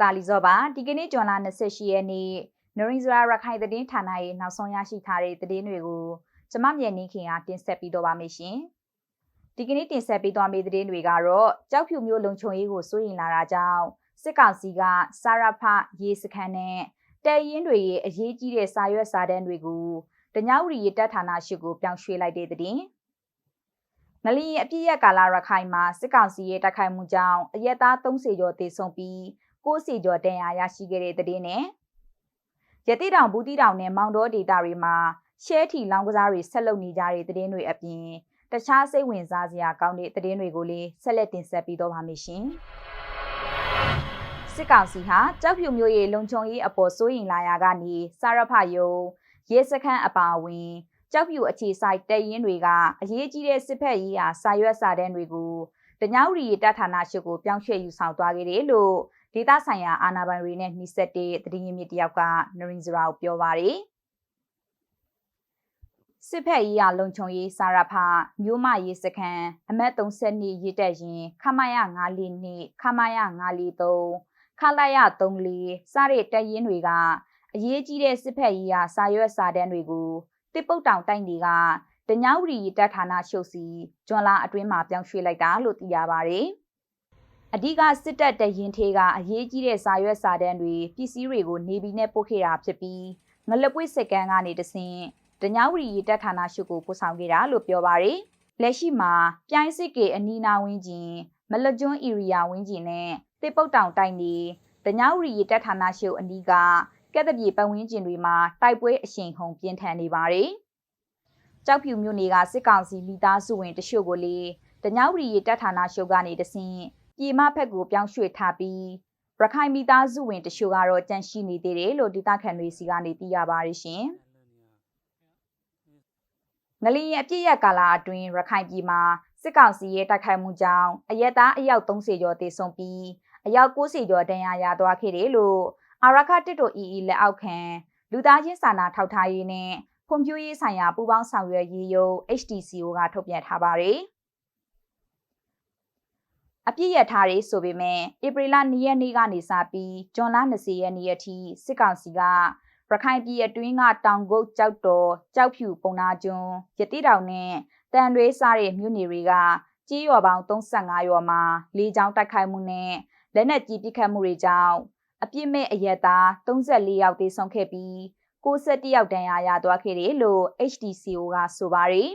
တာလီဇော့ပါဒီကနေ့ဂျွန်လာ28ရက်နေ့နရင်းဇရာရခိုင်သတင်းဌာနရဲ့နောက်ဆုံးရရှိထားတဲ့သတင်းတွေကိုကျမမြတ်နေခင်ကတင်ဆက်ပြီးတော့ပါမယ်ရှင်ဒီကနေ့တင်ဆက်ပေးသွားမယ့်သတင်းတွေကတော့ကြောက်ဖြူမျိုးလုံခြုံရေးကိုစိုးရိမ်လာတာကြောင့်စစ်ကောင်စီကစာရဖရေးစခန်းနဲ့တဲရင်တွေရဲ့အရေးကြီးတဲ့စာရွက်စာတမ်းတွေကိုတညဝရီရတပ်ဌာနရှိကိုပြောင်းရွှေ့လိုက်တဲ့သတင်းငလီအပြည့်ရကာလာရခိုင်မှာစစ်ကောင်စီရဲ့တိုက်ခိုက်မှုကြောင့်အရက်သား30ကျော်သေဆုံးပြီး 6စီကျော်တန်ရာရရှိခဲ့တဲ့သတင်းနဲ့ရတိတောင်ဘူးတီတောင်နဲ့မောင်တော်ဒေတာတွေမှာရှဲထီလောင်းကစားတွေဆက်လုပ်နေကြတဲ့သတင်းတွေအပြင်တခြားစိတ်ဝင်စားစရာကောင်းတဲ့သတင်းတွေကိုလည်းဆက်လက်တင်ဆက်ပေးတော့ပါမယ်ရှင်စစ်ကောင်စီဟာကြောက်ဖြူမျိုးရဲ့လုံခြုံရေးအပေါ်စိုးရိမ်လာရာကနေစာရဖယုံရဲစခန်းအပါအဝင်ကြောက်ဖြူအခြေဆိုင်တရင်တွေကအရေးကြီးတဲ့စစ်ဖက်ရေးရာစာရွက်စာတမ်းတွေကိုတညဝရီတပ်ဌာနရှိကိုပြောင်းရွှေ့ယူဆောင်သွားခဲ့တယ်လို့ ဒေသဆိုင်ရာအာဏာပိုင်တွေနဲ့နှိစက်တဲ့သတင်းရင်းမြစ်တယောက်ကနရင်ဇရာကိုပြောပါတယ်စစ်ဖက်ရေးရလုံခြုံရေးစာရဖမြို့မရေးစခန်းအမတ်32ရေးတက်ရင်ခမရ942ခမရ943ခလာရ34စတဲ့တရင်တွေကအရေးကြီးတဲ့စစ်ဖက်ရေးရစာရွက်စာတမ်းတွေကိုတစ်ပုတ်တောင်တိုက်တွေကတညဝရီတပ်ဌာနရှုပ်စီဂျွန်လာအတွင်းမှာပြောင်းရွှေ့လိုက်တာလို့သိရပါတယ်။ အဓိကစစ်တပ်တရင်ထေးကအရေးကြီးတဲ့စာရွက်စာတမ်းတွေပစ္စည်းတွေကိုနေပြီးနဲ့ပို့ခဲ့တာဖြစ်ပြီးငလပွေးစက်ကန်းကနေတဆင့်တညဝရီတပ်ဌာနရှုပ်ကိုပို့ဆောင်ခဲ့တာလို့ပြောပါတယ်။လက်ရှိမှာပြိုင်းစစ်ကေအနီနာဝင်းကျင်မလကျွန်းဧရိယာဝင်းကျင်နဲ့တစ်ပုတ်တောင်တိုက်နေတညဝရီတပ်ဌာနရှုပ်အနီးကကက်တပြေပတ်ဝန်းကျင်တွေမှာတိုက်ပွဲအရှိန်ဟုန်ပြင်းထန်နေပါတယ်။ကြောက်ဖြူမြို့နယ်ကစစ်ကောင်စီမိသားစုဝင်တချို့ကိုလေတညဝရီရတပ်ဌာနရှုပ်ကနေတဆင့် ပြည်မဖက်ကိုပြောင်းရွှေ့ထားပြီးရခိုင်မိသားစုဝင်တချို့ကတော့ကြန့်ရှိနေသေးတယ်လို့ဒေသခံတွေစီကနေသိရပါတယ်ရှင်။ငလီရဲ့အပြည့်ရကာလာအတွင်းရခိုင်ပြည်မှာစစ်ကောင်စီရဲ့တိုက်ခိုက်မှုကြောင့်အရက်သားအယောက်30ကျော်သေဆုံးပြီးအယောက်90ကျော်ဒဏ်ရာရသွားခဲ့တယ်လို့အာရခတစ်တို EE လက်အောက်ခံလူသားချင်းစာနာထောက်ထားရေးနဲ့ဖွံ့ဖြိုးရေးဆိုင်ရာပူးပေါင်းဆောင်ရွက်ရေးယုံ HTCO ကထုတ်ပြန်ထားပါတယ်။ အပြည့်ရထားရေးဆိုပေမဲ့ဧပြီလ2ရက်နေ့ကနေစပြီးဇွန်လ20ရက်နေ့အထိစစ်ကောင်စီကရခိုင်ပြည်အတွင်းကတောင်ကုတ်ကြောက်တော်ကြောက်ဖြူပုံနာကျွန်းရတိတောင်နဲ့တန်ရွေးစားတဲ့မြို့နယ်တွေကကြီးရွာပေါင်း35ရွာမှာလေကြောင်းတိုက်ခိုက်မှုနဲ့လက်နက်ကြီးပစ်ခတ်မှုတွေကြောင့်အပြစ်မဲ့အရက်သား34ယောက်သေဆုံးခဲ့ပြီး61ယောက်ဒဏ်ရာရသွားခဲ့တယ်လို့ HDCO ကဆိုပါတယ်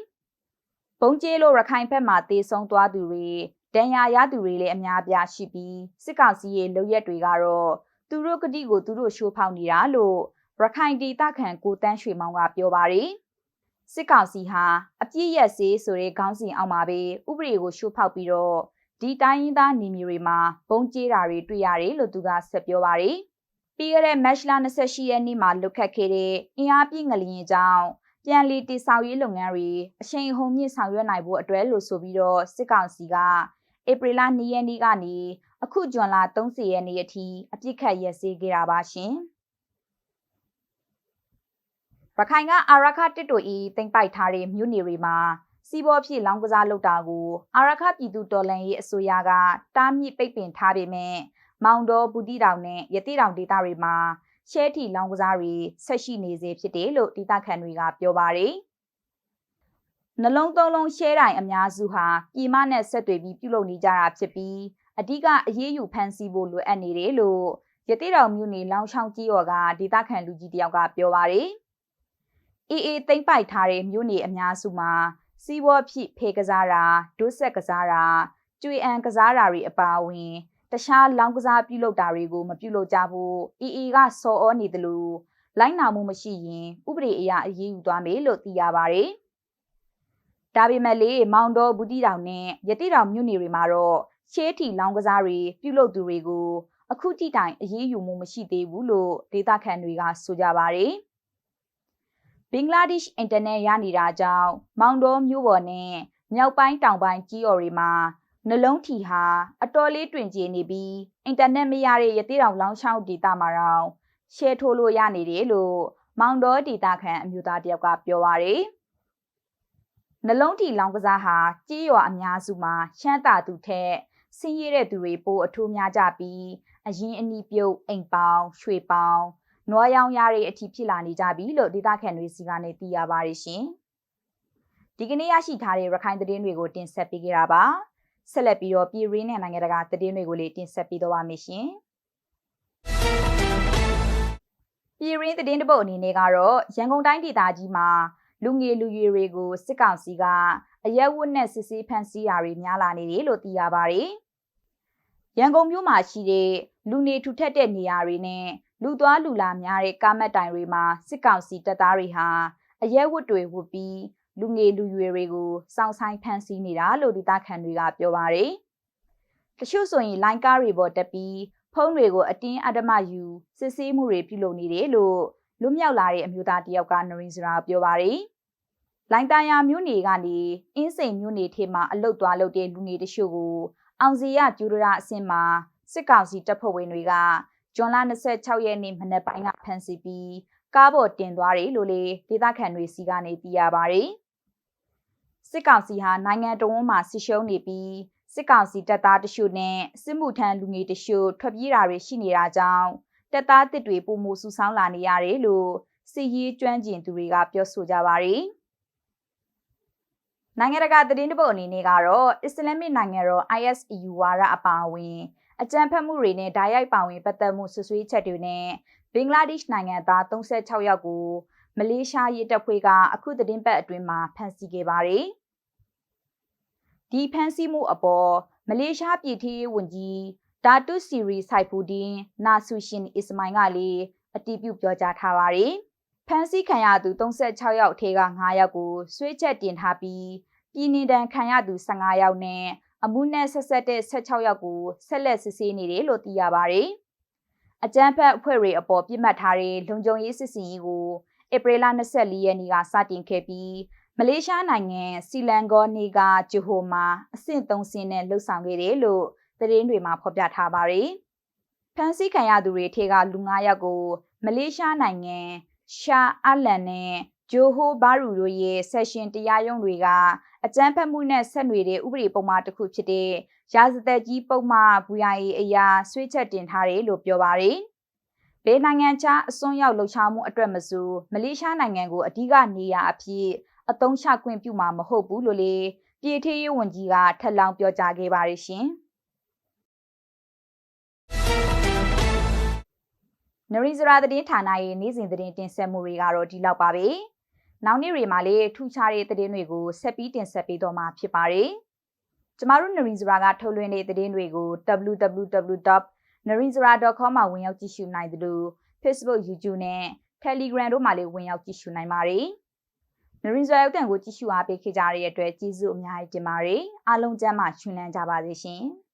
။ပုံကျဲလို့ရခိုင်ဘက်မှာသေဆုံးသွားသူတွေ ဒဏ်ရာရသူတွေလည်းအများအပြားရှိပြီးစစ်ကောင်စီရဲ့လုပ်ရက်တွေကတော့သူတို့ကတိကိုသူတို့ရှိုးဖောက်နေတာလို့ရခိုင်ဒေသခံကိုတန်းရွှေမောင်ကပြောပါတယ်။စစ်ကောင်စီဟာအပြည့်ရက်စေးဆိုတဲ့ခေါင်းစဉ်အောက်မှာပဲဥပဒေကိုရှိုးဖောက်ပြီးတော့ဒီတိုင်းရင်းသားနေမျိုးတွေမှာဘုံကျဲတာတွေတွေ့ရတယ်လို့သူကဆက်ပြောပါတယ်။ပြီးခဲ့တဲ့ match လ28ရက်နေ့မှာလွတ်ခတ်ခဲ့တဲ့အင်အားပြည့်ငလျင်ကြောင့်ပြန်လည်တည်ဆောက်ရေးလုပ်ငန်းတွေအရှိန်အဟုန်မြင့်ဆောင်ရွက်နိုင်ဖို့အတွက်လို့ဆိုပြီးတော့စစ်ကောင်စီက ဧပြီလ2ရက်နေ့ကနေအခုဇွန်လ30ရက်နေ့အထိအပြစ်ခတ်ရက်စေးခဲ့တာပါရှင်။ရခိုင်ကအာရခတစ်တိုဤတင်ပိုက်ထားတဲ့မြို့နယ်တွေမှာစီးပွားဖြစ်လောင်းကစားလုပ်တာကိုအာရခပြည်သူတော်လှန်ရေးအစိုးရကတားမြစ်ပိတ်ပင်ထားပေမဲ့မောင်တော်ဘူးတီတောင်နဲ့ရတိတောင်ဒေသတွေမှာရှဲထီလောင်းကစားတွေဆက်ရှိနေစေဖြစ်တယ်လို့ဒေသခံတွေကပြောပါတယ်။ နှလုံးသုံးလုံးရှဲတိုင်အများစုဟာပြည်မနဲ့ဆက်သွယ်ပြီးပြုလုပ်နေကြတာဖြစ်ပြီးအဓိကအရေးယူဖန်ဆီးဖို့လိုအပ်နေတယ်လို့ရတိတောင်မြို့နယ်လောင်းချောင်းကြီးော်ကဒေသခံလူကြီးတယောက်ကပြောပါတယ်။အေးအေးသိမ့်ပိုက်ထားတဲ့မြို့နယ်အများစုမှာစီးပွားဖြစ်ဖေကစားတာဒုဆက်ကစားတာကျွေအံကစားတာတွေအပါအဝင်တခြားလောင်းကစားပြုလုပ်တာတွေကိုမပြုလုပ်ကြဘူးအီအီကစော်ဩနေတယ်လို့လိုက်နာမှုမရှိရင်ဥပဒေအရအရေးယူသွားမယ်လို့သိရပါတယ်။ ဒါပေမဲ့လေမောင်တော်ဘူးတီတောင်နဲ့ရတိတောင်မြို့နယ်တွေမှာတော့ရှေးထီလောင်းကစားတွေပြုလုပ်သူတွေကိုအခုတိတိုင်အရေးယူမှုမရှိသေးဘူးလို့ဒေသခံတွေကဆိုကြပါတယ်။ဘင်္ဂလားဒေ့ရှ်အင်တာနက်ရနေတာကြောင့်မောင်တော်မြို့ပေါ်နဲ့မြောက်ပိုင်းတောင်ပိုင်းကြီးော်တွေမှာနှလုံးထီဟာအတော်လေးတွင်ကျနေပြီးအင်တာနက်မရတဲ့ရသေးတောင်လောင်းချောင်းဒေတာမှာတော့ရှယ်ထိုးလို့ရနေတယ်လို့မောင်တော်ဒေတာခံအမျိုးသားတယောက်ကပြောပါရယ် နှလုံးထီလောင်းကစားဟာကြီးရွာအများစုမှာရှမ်းတာသူထက်ဆင်းရဲတဲ့သူတွေပိုအထိုးများကြပြီးအရင်အနီးပြုတ်အိမ်ပေါင်ရွှေပေါင်နွားရောင်ရတဲ့အထိဖြစ်လာနေကြပြီလို့ဒေသခံတွေစီကနေသိရပါတယ်ရှင်။ဒီကနေ့ရရှိထားတဲ့ရခိုင်သတင်းတွေကိုတင်ဆက်ပေးကြတာပါ။ဆက်လက်ပြီးတော့ပြည်ရင်းနဲ့နိုင်ငံတကာသတင်းတွေကိုလည်းတင်ဆက်ပေးတော့ပါမယ်ရှင်။ပြည်ရင်းသတင်းတပုတ်အနေနဲ့ကတော့ရန်ကုန်တိုင်းဒေသကြီးမှာ လူငယ်လူရွယ်တွေကိုစစ်ကောင်စီကအရက်ဝတ်နဲ့စစ်ဆေးဖမ်းဆီးတာတွေများလာနေတယ်လို့သိရပါတယ်။ရန်ကုန်မြို့မှာရှိတဲ့လူနေထူထပ်တဲ့နေရာတွေနဲ့လူသွားလူလာများတဲ့ကားမတ်တိုင်တွေမှာစစ်ကောင်စီတပ်သားတွေဟာအရက်ဝတ်တွေဝတ်ပြီးလူငယ်လူရွယ်တွေကိုစောင့်ဆိုင်ဖမ်းဆီးနေတာလို့ဒေသခံတွေကပြောပါတယ်။တချို့ဆိုရင်လိုင်းကားတွေပေါ်တက်ပြီးဖုန်းတွေကိုအတင်းအဓမ္မယူစစ်ဆေးမှုတွေပြုလုပ်နေတယ်လို့လွတ်မြောက်လာတဲ့အမျိုးသားတယောက်ကနရင်းစရာပြောပါတယ်။ လိုင်းတယာမျိုးနေကနေအင်းစိန်မျိုးနေထဲမှာအလုတ်သွားလုပ်တဲ့လူငယ်တချို့ကိုအောင်စီရကျူရရအဆင့်မှာစစ်ကောင်စီတပ်ဖွဲ့ဝင်တွေကဇွန်လ26ရက်နေ့မနက်ပိုင်းကဖမ်းဆီးပြီးကားပေါ်တင်သွားတယ်လို့လေဒေသခံတွေစီကနေသိရပါတယ်။စစ်ကောင်စီဟာနိုင်ငံတော်ဝန်မှဆစ်ရှုံးနေပြီးစစ်ကောင်စီတပ်သားတချို့နဲ့စစ်မှုထမ်းလူငယ်တချို့ထွက်ပြေးတာတွေရှိနေတာကြောင့်တပ်သားတစ်တွေပုံမှုဆူဆောင်းလာနေရတယ်လို့စစ်ရေးကျွမ်းကျင်သူတွေကပြောဆိုကြပါတယ်။ နိုင်ငံတကာသတင်းတပုတ်အနေနဲ့ကတော့အစ္စလာမစ်နိုင်ငံတော် ISEU ဝါဒအပါအဝင်အကြမ်းဖက်မှုတွေနဲ့ဓာတ်ရိုက်ပါဝင်ပတ်သက်မှုဆွဆွေးချက်တွေနဲ့ဘင်္ဂလားဒေ့ရှ်နိုင်ငံသား36ယောက်ကိုမလေးရှားရေးတပ်ဖွဲ့ကအခုသတင်းပတ်အတွင်းမှာဖမ်းဆီးခဲ့ပါတယ်။ဒီဖမ်းဆီးမှုအပေါ်မလေးရှားပြည်ထရေးဝန်ကြီးဒါတုစီရီဆိုင်ဖူဒင်းနာဆူရှင်အစ္စမိုင်ကလည်းအတည်ပြုပြောကြားထားပါတယ်။ ဖမ်းဆီးခံရသူ36ယောက်ထဲက9ယောက်ကိုဆွေးချက်တင်ထားပြီးပြည်နေတံခံရသူ15ယောက်နဲ့အမှုနဲ့ဆက်ဆက်တဲ့16ယောက်ကိုဆက်လက်စစ်ဆေးနေတယ်လို့သိရပါတယ်။အကြမ်းဖက်အဖွဲ့တွေအပေါ်ပြစ်မှတ်ထားတဲ့လုံခြုံရေးစစ်စင်ရေးကိုဧပြီလ24ရက်နေ့ကစတင်ခဲ့ပြီးမလေးရှားနိုင်ငံစီလန်ဂေါနေကဂျူဟိုမှာအဆင့်3ဆင့်နဲ့လှုပ်ဆောင်ခဲ့တယ်လို့သတင်းတွေမှာဖော်ပြထားပါတယ်။ဖန်ဆီးခံရသူတွေထဲကလူ9ယောက်ကိုမလေးရှားနိုင်ငံ ရှာအလန်နဲ့ဂျိုဟိုဘာရူတို့ရဲ့ဆက်ရှင်တရားရုံးတွေကအကြမ်းဖက်မှုနဲ့ဆက်နွယ်တဲ့ဥပဒေပုံမှန်တစ်ခုဖြစ်တဲ့ရာဇသက်ကြီးပုံမှန် VIA အရာဆွေးချက်တင်ထားတယ်လို့ပြောပါတယ်။ဘယ်နိုင်ငံခြားအစွန်းရောက်လှုပ်ရှားမှုအတွက်မဆိုမလေးရှားနိုင်ငံကိုအဓိကနေရာအဖြစ်အသုံးချခွင့်ပြုမှာမဟုတ်ဘူးလို့လေပြည်ထရေးဝန်ကြီးကထပ်လောင်းပြောကြားခဲ့ပါတယ်ရှင်။ နရီဇရာသတင်းဌာနရဲ့နေ့စဉ်သတင်းတင်ဆက်မှုတွေကတော့ဒီလောက်ပါပဲ။နောက်နေ့တွေမှာလည်းထူးခြားတဲ့သတင်းတွေကိုဆက်ပြီးတင်ဆက်ပေးတော့မှာဖြစ်ပါတယ်။ကျမတို့နရီဇရာကထုတ်လွှင့်တဲ့သတင်းတွေကို www.narinzara.com မှာဝင်ရောက်ကြည့်ရှုနိုင်သလို Facebook, YouTube နဲ့ Telegram တို့မှာလည်းဝင်ရောက်ကြည့်ရှုနိုင်ပါတယ်။နရင်ဇာရုပ်တံကိုကြည့်ရှုအားပေးခဲ့ကြတဲ့အတွက်ကျေးဇူးအများကြီးတင်ပါတယ်။အားလုံးကျမ်းမာရှင်လန်းကြပါစေရှင်။